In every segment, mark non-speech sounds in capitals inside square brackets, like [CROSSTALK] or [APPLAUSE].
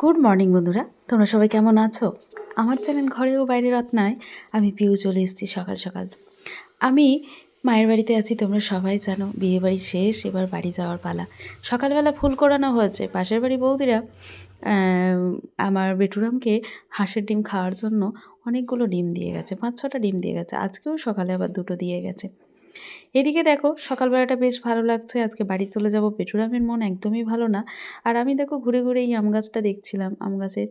Good morning বন্ধুরা। তোমরা সবাই কেমন আছো? আমার চ্যানেল ঘরে ও বাইরে রত্নায় আমি পিউ চলে এসেছি সকাল সকাল। আমি মায়ের বাড়িতে আছি, তোমরা সবাই জানো বিয়ে বাড়ি শেষ, এবার বাড়ি যাওয়ার পালা। সকালবেলা ফুল করানো হয়েছে। পাশের বাড়ি বৌদিরা আমার বেটুরামকে হাঁসের ডিম খাওয়ার জন্য অনেকগুলো ডিম দিয়ে গেছে, পাঁচ ছটা ডিম দিয়ে গেছে। আজকেও সকালে আবার দুটো দিয়ে গেছে। এদিকে দেখো, সকালবেলাটা বেশ ভালো লাগছে। আজকে বাড়ি চলে যাব, পেটুরামের মন একদমই ভালো না। আর আমি দেখো, ঘুরে ঘুরে এই আম গাছটা দেখছিলাম। আম গাছের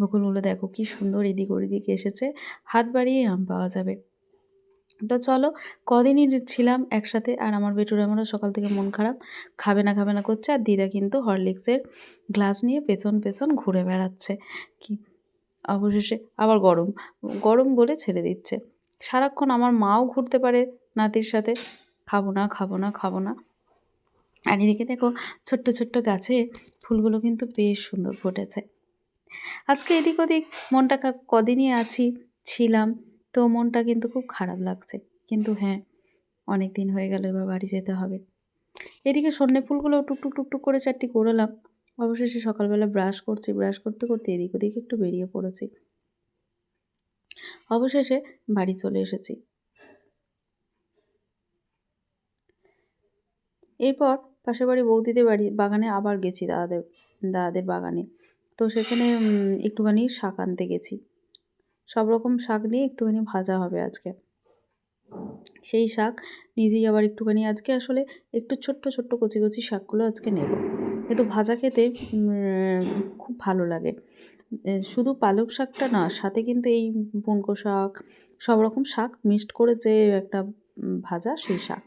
বকুলগুলো দেখো, কি সুন্দর এদিক ওদিকে এসেছে। হাত বাড়িয়ে আম পাওয়া যাবে। তো চলো, কদিনই ছিলাম একসাথে, আর আমার বেটুরামেরও সকাল থেকে মন খারাপ। খাবে না খাবে না করছে, আর দিদা কিন্তু হরলিক্সের গ্লাস নিয়ে পেছন পেছন ঘুরে বেড়াচ্ছে। কি অবশেষে আবার গরম। গরম বলে ছেড়ে দিচ্ছে। সারাক্ষণ আমার মাও ঘুরতে পারে নাতির সাথে, খাব না খাব না খাব না। আর এদিকে দেখো ছোট্ট ছোট্ট গাছে ফুলগুলো কিন্তু বেশ সুন্দর ফুটেছে। আজকে এদিক ওদিক মনটা কদিনই আছি, ছিলাম, তো মনটা কিন্তু খুব খারাপ লাগছে। কিন্তু হ্যাঁ অনেক দিন হয়ে গেল এবার বাড়ি যেতে হবে। এদিকে সন্ধ্যে ফুলগুলো টুকটুক টুকটুক করে চারটি করলাম। অবশেষে সকালবেলা ব্রাশ করছি, ব্রাশ করতে করতে এদিক ওদিক একটু বেরিয়ে পড়েছি। অবশেষে বাড়ি চলে এসেছি। এরপর পাশের বাড়ি বৌদিদের বাড়ি, বাগানে আবার গেছি দাদাদের দাদাদের বাগানে। তো সেখানে একটুখানি শাক আনতে গেছি। সব রকম শাক নিয়ে একটুখানি ভাজা হবে আজকে। সেই শাক নিজেই আবার একটুখানি আজকে আসলে একটু ছোট্ট ছোট্ট কচি কচি শাকগুলো আজকে নেব। একটু ভাজা খেতে খুব ভালো লাগে। শুধু পালক শাকটা না, সাথে কিন্তু এই পুনকো শাক, সব রকম শাক মিক্সড করে যে একটা ভাজা সেই শাক।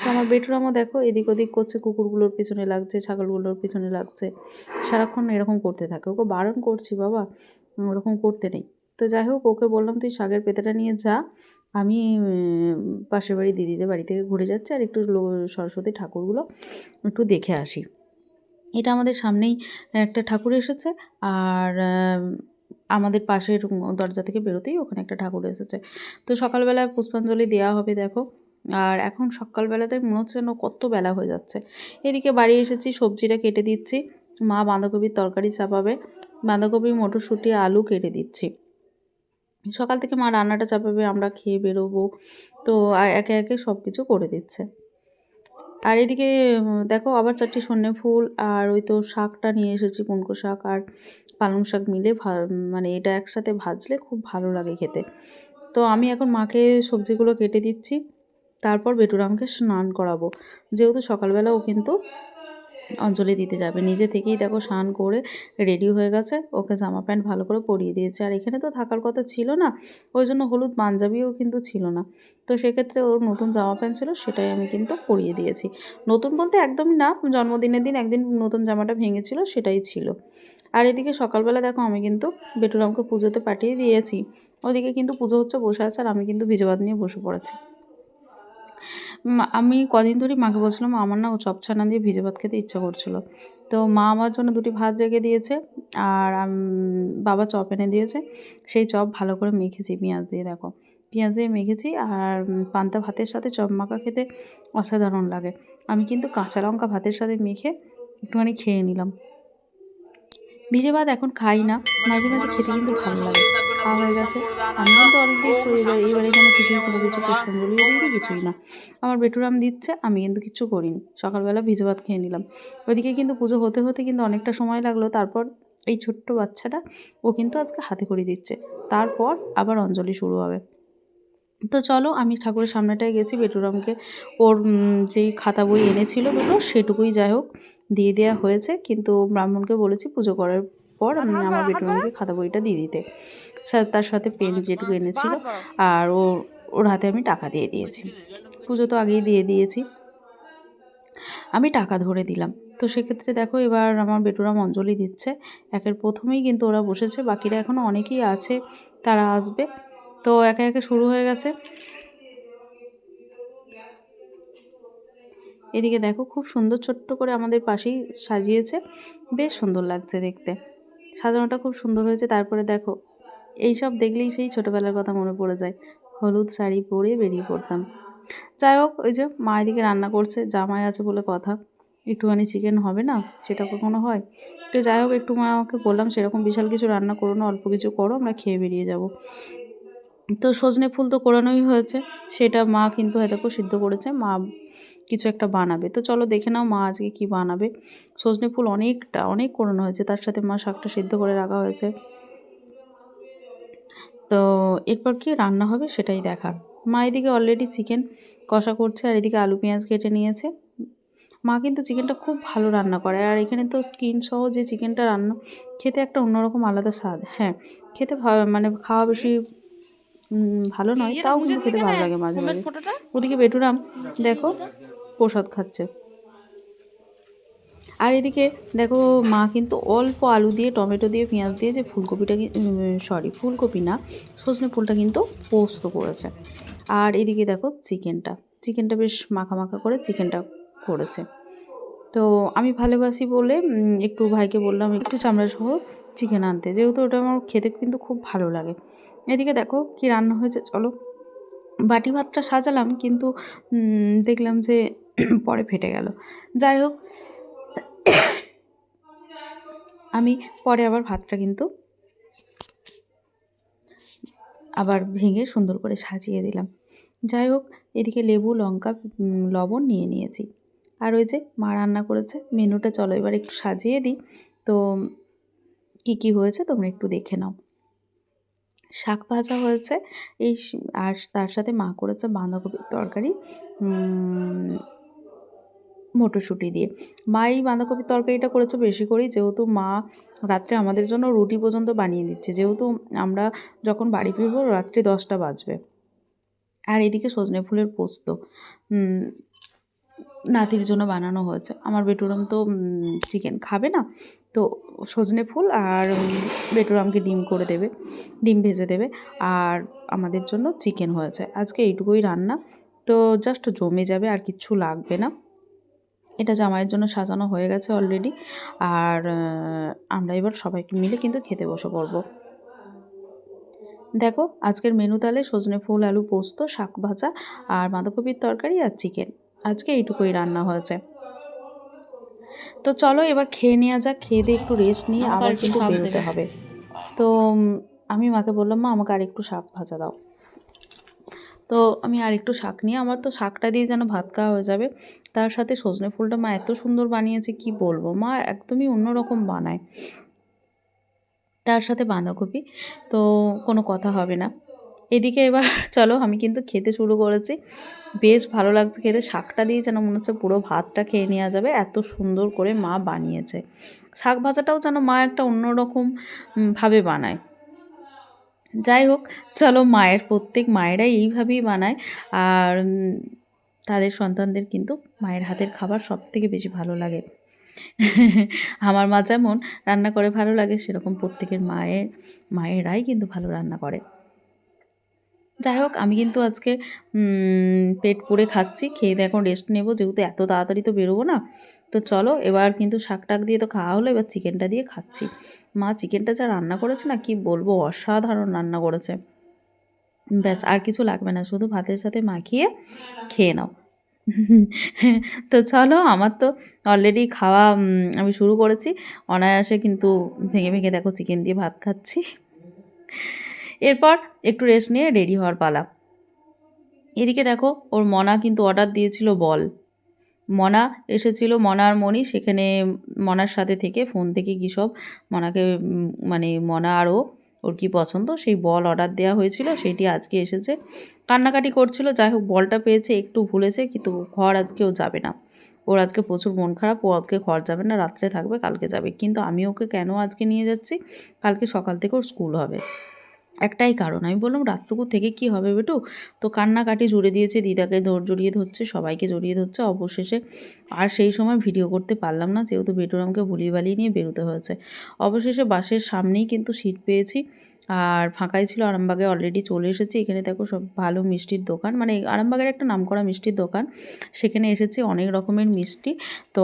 তো আমার বেটুরামও দেখো এদিক ওদিক করছে, কুকুরগুলোর পিছনে লাগছে, ছাগলগুলোর পিছনে লাগছে। সারাক্ষণ এরকম করতে থাকে। ওকে বারণ করছি, বাবা, ওরকম করতে নেই। তো যাই হোক, ওকে বললাম, তুই শাকের পেতাটা নিয়ে যা। আমি পাশের বাড়ি দিদিদের বাড়ি থেকে ঘুরে যাচ্ছি আর একটু সরস্বতী ঠাকুরগুলো একটু দেখে আসি। এটা আমাদের সামনেই একটা ঠাকুর এসেছে আর আমাদের পাশের দরজা থেকে বেরোতেই ওখানে একটা ঠাকুর এসেছে। তো সকালবেলায় পুষ্পাঞ্জলি দেওয়া হবে, দেখো। আর এখন সকালবেলাটাই মনে হচ্ছে যেন কত বেলা হয়ে যাচ্ছে। এদিকে বাড়ি এসেছি, সবজিটা কেটে দিচ্ছি। মা বাঁধাকপির তরকারি চাপাবে, বাঁধাকপি, মটরশুঁটি, আলু কেটে দিচ্ছি। সকাল থেকে মা রান্নাটা চাপাবে, আমরা খেয়ে বেরোবো। তো একে একে সব কিছু করে দিচ্ছে। আর এদিকে দেখো আবার চারটি সন্ধ্যে ফুল, আর ওই তো শাকটা নিয়ে এসেছি, পুনকো শাক আর পালং শাক মিলে মানে এটা একসাথে ভাজলে খুব ভালো লাগে খেতে। তো আমি এখন মাকে সবজিগুলো কেটে দিচ্ছি। তারপর বেটুরামকে স্নান করাবো। যেহেতু সকালবেলা ও কিন্তু অঞ্জলি দিতে যাবে। নিজে থেকেই দেখো স্নান করে রেডি হয়ে গেছে। ওকে জামা প্যান্ট ভালো করে পরিয়ে দিয়েছে। আর এখানে তো থাকার কথা ছিল না, ওই জন্য হলুদ পাঞ্জাবিও কিন্তু ছিল না। তো সেক্ষেত্রে ওর নতুন জামা প্যান্ট ছিল, সেটাই আমি কিন্তু পরিয়ে দিয়েছি। নতুন বলতে একদমই না, জন্মদিনের দিন একদিন নতুন জামাটা ভেঙেছিল, সেটাই ছিল। আর এদিকে সকালবেলা দেখো আমি কিন্তু বেটুরামকে পুজোতে পাঠিয়ে দিয়েছি। ওদিকে কিন্তু পুজো হচ্ছে, বসে আছে, আর আমি কিন্তু ভিজে ভাত নিয়ে বসে পড়েছি। আমি কদিন ধরেই মাকে বলছিলাম, আমার না চপ ছানা দিয়ে ভিজে ভাত খেতে ইচ্ছা করছিল। তো মা আমার জন্য দুটি ভাত রেখে দিয়েছে, আর বাবা চপ এনে দিয়েছে। সেই চপ ভালো করে মেখেছি, পেঁয়াজ দিয়ে দেখো। পেঁয়াজ দিয়ে মেখেছি, আর পান্তা ভাতের সাথে চপ মাখা খেতে অসাধারণ লাগে। আমি কিন্তু কাঁচা লঙ্কা ভাতের সাথে মেখে একটুখানি খেয়ে নিলাম। ভিজে ভাত এখন খাই না, মাঝে মাঝে খেতে কিন্তু ভালো লাগে। খাওয়া হয়ে গেছে। আমি কিন্তু অলরেডি এবার এবারে কোনো কিছুই কোনো কিছু পুষ্পাঞ্জলি দিইনি কিছুই না। আমার বেটুরাম দিচ্ছে আমি কিন্তু কিচ্ছু করিনি। সকালবেলা ভিজে ভাত খেয়ে নিলাম। ওইদিকে কিন্তু পুজো হতে হতে কিন্তু অনেকটা সময় লাগল। তারপর এই ছোট্ট বাচ্চাটা ও কিন্তু আজকে হাতে করে দিচ্ছে। তারপর আবার অঞ্জলি শুরু হবে। তো চলো আমি ঠাকুরের সামনেটায় গেছি। বেটুরামকে ওর যেই খাতা বই এনেছিল দুটো সেটুকুই যাই হোক দিয়ে দেওয়া হয়েছে। কিন্তু ব্রাহ্মণকে বলেছি পুজো করার পর উম, আমার বেটুরামকে খাতা বইটা দিয়ে দিতে। তার সাথে পেন যেটুকু এনেছিল। আর ও ওর হাতে আমি টাকা দিয়ে দিয়েছি। পুজো তো আগেই দিয়ে দিয়েছি। আমি টাকা ধরে দিলাম। তো সেক্ষেত্রে দেখো এবার আমার বেটুরাম অঞ্জলি দিচ্ছে। একের প্রথমেই কিন্তু ওরা বসেছে। বাকিরা এখনও অনেকেই আছে তারা আসবে। তো একে একে শুরু হয়ে গেছে। এদিকে দেখো খুব সুন্দর ছোট্ট করে আমাদের পাশেই সাজিয়েছে। বেশ সুন্দর লাগছে দেখতে। সাজানোটা খুব সুন্দর হয়েছে। তারপরে দেখো এইসব দেখলেই সেই ছোটোবেলার কথা মনে পড়ে যায়। হলুদ শাড়ি পরে বেরিয়ে পড়তাম। যাই হোক, ওই যে মা এদিকে রান্না করছে, জামাই আছে বলে কথা। একটুখানি চিকেন হবে না, সেটা কখনো হয়? তো যাই হোক, একটু মা আমাকে বললাম, সেরকম বিশাল কিছু রান্না করো না, অল্প কিছু করো, আমরা খেয়ে বেরিয়ে যাব। তো সজনে ফুল তো কোরানোই হয়েছে, সেটা মা কিন্তু হয়তো সিদ্ধ করেছে, মা কিছু একটা বানাবে। তো চলো দেখে নাও মা আজকে কি বানাবে। সজনে ফুল অনেকটা, অনেক কোরানো হয়েছে, তার সাথে মা শাকটা সিদ্ধ করে রাখা হয়েছে। তো এরপর কি রান্না হবে সেটাই দেখার মা এদিকে অলরেডি চিকেন কষা করছে আর এদিকে আলু পেঁয়াজ কেটে নিয়েছে। মা কিন্তু চিকেনটা খুব ভালো রান্না করে আর এখানে তো স্কিন সহ যে চিকেনটা রান্না খেতে একটা অন্যরকম আলাদা স্বাদ। হ্যাঁ খেতে মানে খাওয়া বেশি ভালো নয় তাও কিন্তু খেতে ভালো লাগে মাঝে মাঝে। ওদিকে বেটুরাম দেখো প্রসাদ খাচ্ছে। আর এদিকে দেখো মা কিন্তু অল্প আলু দিয়ে, টমেটো দিয়ে, পেঁয়াজ দিয়ে যে ফুলকপিটা সরি ফুলকপি না, সজনে ফুলটা কিন্তু পোস্ত করেছে। আর এদিকে দেখো চিকেনটা চিকেনটা বেশ মাখা মাখা করে চিকেনটা করেছে। তো আমি ভালোবাসি বলে একটু ভাইকে বললাম, একটু চামড়া সহ চিকেন আনতে, যেহেতু ওটা আমার খেতে কিন্তু খুব ভালো লাগে। এদিকে দেখো কি রান্না হয়েছে, চলো। বাটি ভাতটা সাজালাম, কিন্তু দেখলাম যে [CLEARS THROAT] পরে ফেটে গেল। যাই হোক আমি পরে আবার ভাতটা কিন্তু আবার ভেঙে সুন্দর করে সাজিয়ে দিলাম। যাই হোক, এদিকে লেবু, লঙ্কা লবণ নিয়ে নিয়েছি। আর ওই যে মা রান্না করেছে, মেনুটা চলো এবার একটু সাজিয়ে দিই। তো কি কি হয়েছে তোমরা একটু দেখে নাও। শাক ভাজা হয়েছে, এই আর তার সাথে মা করেছে বাঁধাকপির তরকারি। মটরশুঁটি দিয়ে। মা এই বাঁধাকপির তরকারিটা করেছে বেশি করেই, যেহেতু মা রাত্রে আমাদের জন্য রুটি পর্যন্ত বানিয়ে দিচ্ছে। যেহেতু আমরা যখন বাড়ি ফিরবো রাত্রি দশটা বাজবে। আর এদিকে সজনে ফুলের পোস্ত নাতির জন্য বানানো হয়েছে। আমার বেটুরাম তো চিকেন খাবে না, তো সজনে ফুল আর বেটুরামকে ডিম করে দেবে, ডিম ভেজে দেবে। আর আমাদের জন্য চিকেন হয়েছে। আজকে এইটুকুই রান্না। তো জাস্ট জমে যাবে, আর কিচ্ছু লাগবে না। এটা জামাইয়ের জন্য সাজানো হয়ে গেছে অলরেডি আর আমরা এবার সবাইকে মিলে কিন্তু খেতে বসে পড়ব। দেখো আজকের মেনু তালে সজনে ফুল আলু পোস্ত শাক ভাজা আর বাঁধাকপির তরকারি আর চিকেন আজকে এইটুকুই রান্না হয়েছে। তো চলো এবার খেয়ে নেওয়া যাক খেয়ে দিয়ে একটু রেস্ট নিয়ে আবার কিন্তু বেরোতে হবে। তো আমি মাকে বললাম মা আমাকে আরেকটু শাক ভাজা দাও। তো আমি আর একটু শাক নিয়ে, আমার তো শাকটা দিয়ে যেন ভাত খাওয়া হয়ে যাবে। তার সাথে সজনে ফুলটা মা এত সুন্দর বানিয়েছে, কি বলব? মা একদমই অন্যরকম বানায়। তার সাথে বাঁধাকপি, তো কোনো কথা হবে না। এদিকে এবার [LAUGHS] চলো, আমি কিন্তু খেতে শুরু করেছি। বেশ ভালো লাগছে খেতে। শাকটা দিয়ে যেন মনে হচ্ছে পুরো ভাতটা খেয়ে নেওয়া যাবে। এত সুন্দর করে মা বানিয়েছে। শাক ভাজাটাও যেন মা একটা অন্যরকম ভাবে বানায়। যাই হোক, চলো মায়ের, প্রত্যেক মায়েরাই এইভাবেই বানায়। আর তাদের সন্তানদের কিন্তু মায়ের হাতের খাবার সব থেকে বেশি ভালো লাগে। আমার মা যেমন রান্না করে ভালো লাগে, সেরকম প্রত্যেকের মায়ের, মায়েরাই কিন্তু ভালো রান্না করে। যাই হোক, আমি কিন্তু আজকে পেট পুড়ে খাচ্ছি, খেয়ে দিয়ে এখন রেস্ট নেব, যেহেতু এত তাড়াতাড়ি তো বেরোবো না। তো চলো, এবার কিন্তু শাক টাক দিয়ে তো খাওয়া হলো, এবার চিকেনটা দিয়ে খাচ্ছি। মা চিকেনটা যা রান্না করেছে না, কি বলব, অসাধারণ রান্না করেছে। ব্যাস, আর কিছু লাগবে না, শুধু ভাতের সাথে মাখিয়ে খেয়ে নাও। তো চলো, আমার তো অলরেডি খাওয়া আমি শুরু করেছি। অনায়াসে কিন্তু ভেঙে ভেঙে দেখো চিকেন দিয়ে ভাত খাচ্ছি। এরপর একটু রেস্ট নিয়ে রেডি হওয়ার পালা। এদিকে দেখো, ওর মনা কিন্তু অর্ডার দিয়েছিল বল। মনা এসেছিল মনার মনি সেখানে মনার সাথে থেকে ফোন থেকে কী সব, মনাকে মানে মনা আরও ওর কি পছন্দ, সেই বল অর্ডার দেওয়া হয়েছিল, সেটি আজকে এসেছে। কান্নাকাটি করছিল, যাই হোক বলটা পেয়েছে, একটু ভুলেছে, কিন্তু ঘর আজকে ও যাবে না। ওর আজকে প্রচুর মন খারাপ, ও আজকে ঘর যাবে না, রাত্রে থাকবে, কালকে যাবে। কিন্তু আমি ওকে কেন আজকে নিয়ে যাচ্ছি? কালকে সকাল থেকে ওর স্কুল হবে। একটাই কারণ। আমি বললাম রাতটুকু থেকে কি হবে বেটু? তো কান্নাকাটি জুড়ে দিয়েছে, দিদাকে ধর জড়িয়ে ধরছে, সবাইকে জড়িয়ে ধরছে অবশেষে। আর সেই সময় ভিডিও করতে পারলাম না, যেহেতু বেটুরামকে ভুলিয়ে বালিয়ে নিয়ে বেরোতে হয়েছে। অবশেষে বাসের সামনেই কিন্তু সিট পেয়েছি। আর ফাঁকাই ছিল আরামবাগে অলরেডি চলে এসেছি। এখানে দেখো সব ভালো মিষ্টির দোকান। মানে আরামবাগের একটা নামকরা মিষ্টির দোকান। সেখানে এসেছি অনেক রকমের মিষ্টি। তো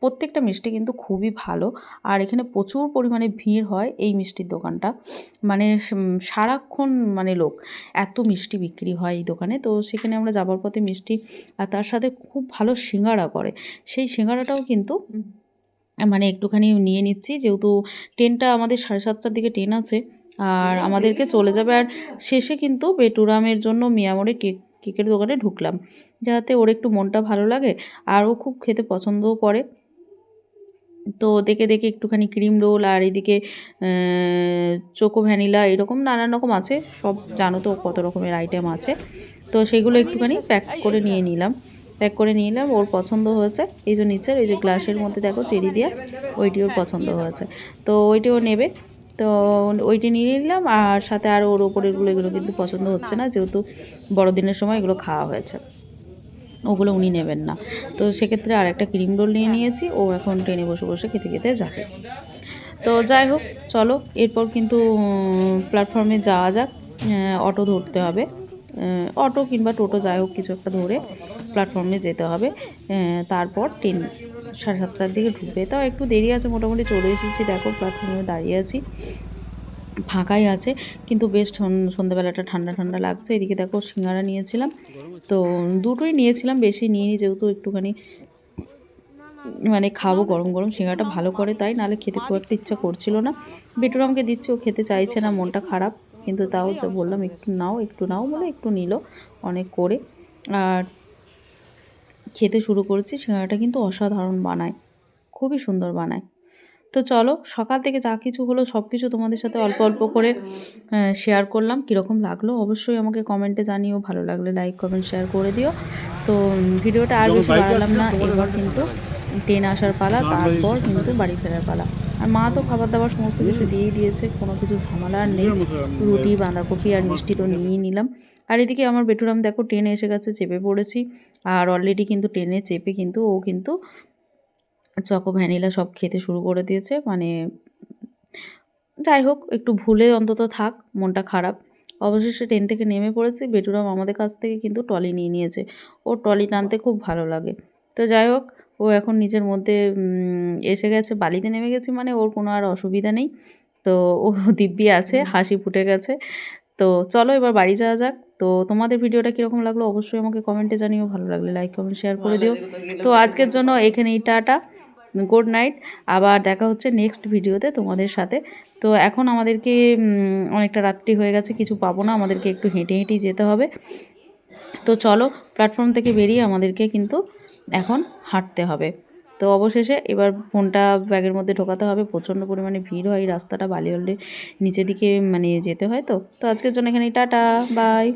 প্রত্যেকটা মিষ্টি কিন্তু খুবই ভালো। আর এখানে প্রচুর পরিমাণে ভিড় হয় এই মিষ্টির দোকানটা। মানে সারাক্ষণ মানে লোক এত মিষ্টি বিক্রি হয় এই দোকানে। তো সেখানে আমরা যাবার পথে মিষ্টি আর তার সাথে খুব ভালো সিঙ্গারা করে। সেই সিঙ্গারাটাও কিন্তু মানে একটুখানি নিয়ে নিচ্ছি। যেহেতু ট্রেনটা আমাদের সাড়ে সাতটার দিকে ট্রেন আছে আর আমাদেরকে চলে যাবে। আর শেষে কিন্তু বেটুরামের জন্য মিয়ামোড়ে কেক, কেকের দোকানে ঢুকলাম। যাতে ওর একটু মনটা ভালো লাগে, আর ও খুব খেতে পছন্দও করে। তো দেখে দেখে একটুখানি ক্রিম রোল আর এদিকে চোকো ভ্যানিলা এরকম নানান রকম আছে। সব জানো তো কত রকমের আইটেম আছে। তো সেগুলো একটুখানি প্যাক করে নিয়ে নিলাম। প্যাক করে নিয়ে নিলাম, ওর পছন্দ হয়েছে। এই যে নিচের, এই যে গ্লাসের মধ্যে দেখো চেরি দিয়া ওইটি ওর পছন্দ হয়েছে। তো ওইটিও নেবে। তো ওইটি নিয়ে নিলাম, আর সাথে আর ওর ওপরেরগুলো এগুলো কিন্তু পছন্দ হচ্ছে না, যেহেতু বড়দিনের সময় এগুলো খাওয়া হয়েছে। ওগুলো উনি নেবেন না। তো সেক্ষেত্রে আর একটা ক্রিম রোল নিয়ে নিয়েছি, ও এখন ট্রেনে বসে বসে খেতে খেতে যাবে। তো যাই হোক, চলো, এরপর কিন্তু প্ল্যাটফর্মে যাওয়া যাক অটো ধরতে হবে। অটো কিংবা টোটো যাই হোক, কিছু একটা ধরে প্ল্যাটফর্মে যেতে হবে। তারপর ট্রেন সাড়ে সাতটার দিকে ঢুকবে। তাও একটু দেরি আছে, মোটামুটি চলে এসেছি। দেখো প্ল্যাটফর্মে দাঁড়িয়ে আছি। ফাঁকাই আছে, কিন্তু বেশ সন্ধ্যাবেলাটা ঠান্ডা ঠান্ডা লাগছে। এদিকে দেখো, সিঙ্গারা নিয়েছিলাম। তো দুটোই নিয়েছিলাম, বেশি নিয়ে নিই যেহেতু একটুখানি মানে খাব গরম গরম সিঙ্গারাটা ভালো করে, তাই নাহলে খেতে খুব একটা ইচ্ছা করছিল না। বেটুর আমাকে দিচ্ছে, ও খেতে চাইছে না, মনটা খারাপ। কিন্তু তাও যা বললাম, একটু নাও একটু নাও বলে একটু নিল অনেক করে। আর খেতে শুরু করেছি সিঙ্গারাটা কিন্তু অসাধারণ বানায় খুবই সুন্দর বানায়। তো চলো সকাল থেকে যা কিছু হলো সব কিছু তোমাদের সাথে অল্প অল্প করে শেয়ার করলাম কীরকম লাগল অবশ্যই আমাকে কমেন্টে জানিও ভালো লাগলে লাইক কমেন্ট শেয়ার করে দিও। তো ভিডিওটা আর বেশি বাড়ালাম না এবার কিন্তু ট্রেন আসার পালা তারপর কিন্তু বাড়ি ফেরার পালা। আর মা তো খাবার দাবার সমস্ত কিছু দিয়েই দিয়েছে, কোনো কিছু ঝামেলা নেই। রুটি, বাঁধাকপি আর মিষ্টি তো নিয়েই নিলাম। আর এদিকে আমার বেটুরাম দেখো ট্রেনে এসে গেছে, চেপে পড়েছি। আর অলরেডি কিন্তু ট্রেনে চেপে কিন্তু ও কিন্তু চকো, ভ্যানিলা সব খেতে শুরু করে দিয়েছে। মানে যাই হোক, একটু ভুলে অন্তত থাক, মনটা খারাপ। অবশেষে ট্রেন থেকে নেমে পড়েছি। বেটুরাম আমাদের কাছ থেকে কিন্তু ট্রলি নিয়ে নিয়েছে। ও ট্রলি টানতে খুব ভালো লাগে। তো যাই হোক ও এখন নিজের মধ্যে এসে গেছে বালিতে নেমে গেছে মানে ওর কোনো আর অসুবিধা নেই। তো ও দিব্যি আছে হাসি ফুটে গেছে। তো চলো এবার বাড়ি যাওয়া যাক। তো তোমাদের ভিডিওটা কীরকম লাগল অবশ্যই আমাকে কমেন্টে জানিও ভালো লাগলে লাইক কমেন্ট শেয়ার করে দিও। তো আজকের জন্য এখানেই টাটা গুড নাইট আবার দেখা হচ্ছে নেক্সট ভিডিওতে তোমাদের সাথে। তো এখন আমাদেরকে অনেকটা রাত্রি হয়ে গেছে কিছু পাবো না আমাদেরকে একটু হেঁটে হেঁটেই যেতে হবে। তো চলো প্ল্যাটফর্ম থেকে বেরিয়ে আমাদেরকে কিন্তু এখন হাঁটতে হবে। তো অবশেষে এবার ফোনটা ব্যাগের মধ্যে ঢোকাতে হবে। প্রচণ্ড পরিমাণে ভিড় হয় রাস্তাটা বালিওল্ডে নিচের দিকে মানে যেতে হয় তো। তো আজকের জন্য এখানে টাটা বাই